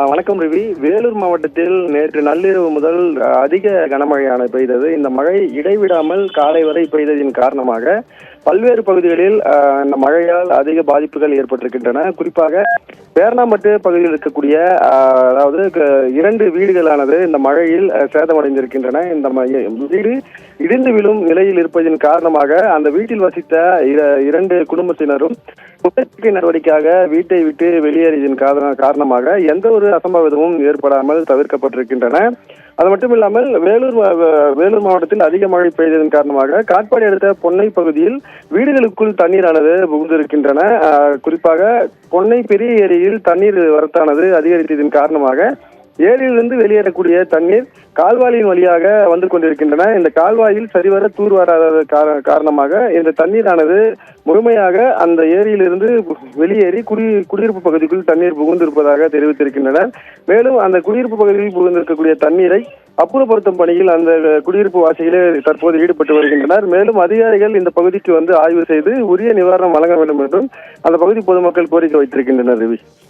வணக்கம் ரவி. வேலூர் மாவட்டத்தில் நேற்று நள்ளிரவு முதல் அதிக கனமழையான பெய்தது. இந்த மழை இடைவிடாமல் காலை வரை பெய்ததின் காரணமாக பல்வேறு பகுதிகளில் இந்த மழையால் அதிக பாதிப்புகள் ஏற்பட்டிருக்கின்றன. குறிப்பாக பேரணாம்பட்டு பகுதியில் இருக்கக்கூடிய அதாவது இரண்டு வீடுகளானது இந்த மழையில் சேதமடைந்திருக்கின்றன. இந்த வீடு இடிந்து விழும் நிலையில் இருப்பதன் காரணமாக அந்த வீட்டில் வசித்த இர- இரண்டு குடும்பத்தினரும் முன்னெச்சரிக்கை நடவடிக்கையாக வீட்டை விட்டு வெளியேறியதன் காரணமாக எந்த ஒரு அசம்பாவிதமும் ஏற்படாமல் தவிர்க்கப்பட்டிருக்கின்றன. அது மட்டும் இல்லாமல் வேலூர் வேலூர் மாவட்டத்தில் அதிக மழை பெய்ததன் காரணமாக காட்பாடி அடுத்த பொன்னை பகுதியில் வீடுகளுக்குள் தண்ணீரானது புகுந்திருக்கின்றன. குறிப்பாக பொன்னை பெரிய ஏரியில் தண்ணீர் வரத்தானது அதிகரித்ததன் காரணமாக ஏரியிலிருந்து வெளியேறக்கூடிய தண்ணீர் கால்வாயின் வழியாக வந்து கொண்டிருக்கின்றன. இந்த கால்வாயில் சரிவர தூர் வராத காரணமாக இந்த தண்ணீரானது முழுமையாக அந்த ஏரியிலிருந்து வெளியேறி குடி குடியிருப்பு பகுதிக்குள் தண்ணீர் புகுந்திருப்பதாக தெரிவித்திருக்கின்றனர் மேலும் அந்த குடியிருப்பு பகுதியில் புகுந்திருக்கக்கூடிய தண்ணீரை அப்புறப்படுத்தும் பணியில் அந்த குடியிருப்பு வாசிகளே தற்போது ஈடுபட்டு வருகின்றனர். மேலும் அதிகாரிகள் இந்த பகுதிக்கு வந்து ஆய்வு செய்து உரிய நிவாரணம் வழங்க வேண்டும் என்றும் அந்த பகுதி பொதுமக்கள் கோரிக்கை வைத்திருக்கின்றனர் ரவி.